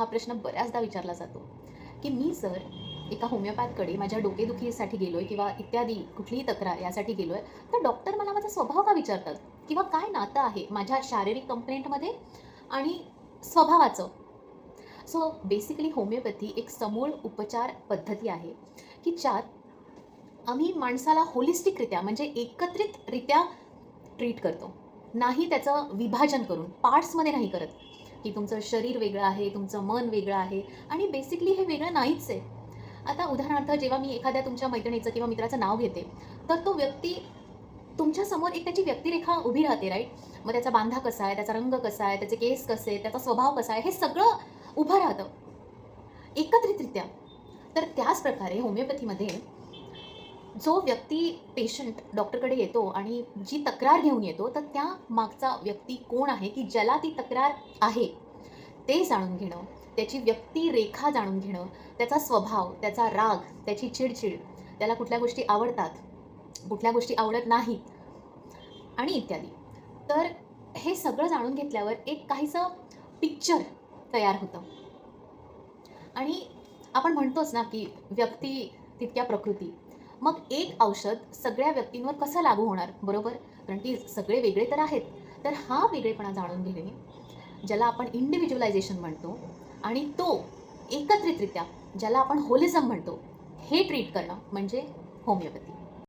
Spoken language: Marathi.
हा प्रश्न बऱ्याचदा विचारला जातो. की मी जर एका होमिओपॅथकडे माझ्या डोकेदुखीसाठी गेलो आहे किंवा इत्यादी कुठलीही तक्रार यासाठी गेलो आहे तर डॉक्टर मला माझा स्वभाव का विचारतात? किंवा काय नातं आहे माझ्या शारीरिक कंप्लेंटमध्ये आणि स्वभावाचं? सो बेसिकली होमिओपॅथी एक समूळ उपचार पद्धती आहे की ज्यात आम्ही माणसाला होलिस्टिकरित्या म्हणजे एकत्रितरित्या ट्रीट करतो. नाही त्याचं विभाजन करून पार्ट्समध्ये नाही करत. की तुमचं शरीर वेगळं आहे तुमचं मन वेगळं आहे आणि बेसिकली हे वेगळं नाहीच आहे. आता उदाहरणार्थ जेव्हा मी एखाद्या तुमच्या मैत्रिणीचं किंवा मित्राचं नाव घेते तर तो व्यक्ती तुमच्यासमोर एक त्याची व्यक्तिरेखा उभी राहते राईट मग त्याचा बांधा कसा आहे त्याचा रंग कसा आहे त्याचे केस कसे त्याचा स्वभाव कसा आहे हे सगळं उभं राहतं. एकत्रितरित्या. तर त्याच प्रकारे होमिओपॅथीमध्ये जो व्यक्ती पेशंट डॉक्टरकडे येतो आणि जी तक्रार घेऊन येतो तर त्या मागचा व्यक्ती कोण आहे? की ज्याला ती तक्रार आहे ते जाणून घेणं त्याची व्यक्तिरेखा जाणून घेणं त्याचा स्वभाव त्याचा राग त्याची चिडचिड त्याला कुठल्या गोष्टी आवडतात कुठल्या गोष्टी आवडत नाहीत आणि इत्यादी. तर हे सगळं जाणून घेतल्यावर एक काहीसं पिक्चर तयार होतं. आणि आपण म्हणतोच ना की व्यक्ती तितक्या प्रकृती मग एक औषध सगळ्या व्यक्तींवर कसं लागू होणार? बरोबर? कारण की सगळे वेगळे तर आहेत. तर हा वेगळेपणा जाणून घेणे ज्याला आपण इंडिव्हिज्युअलायझेशन म्हणतो आणि तो एकत्रितरित्या ज्याला आपण होलिझम म्हणतो हे ट्रीट करणं म्हणजे होमिओपॅथी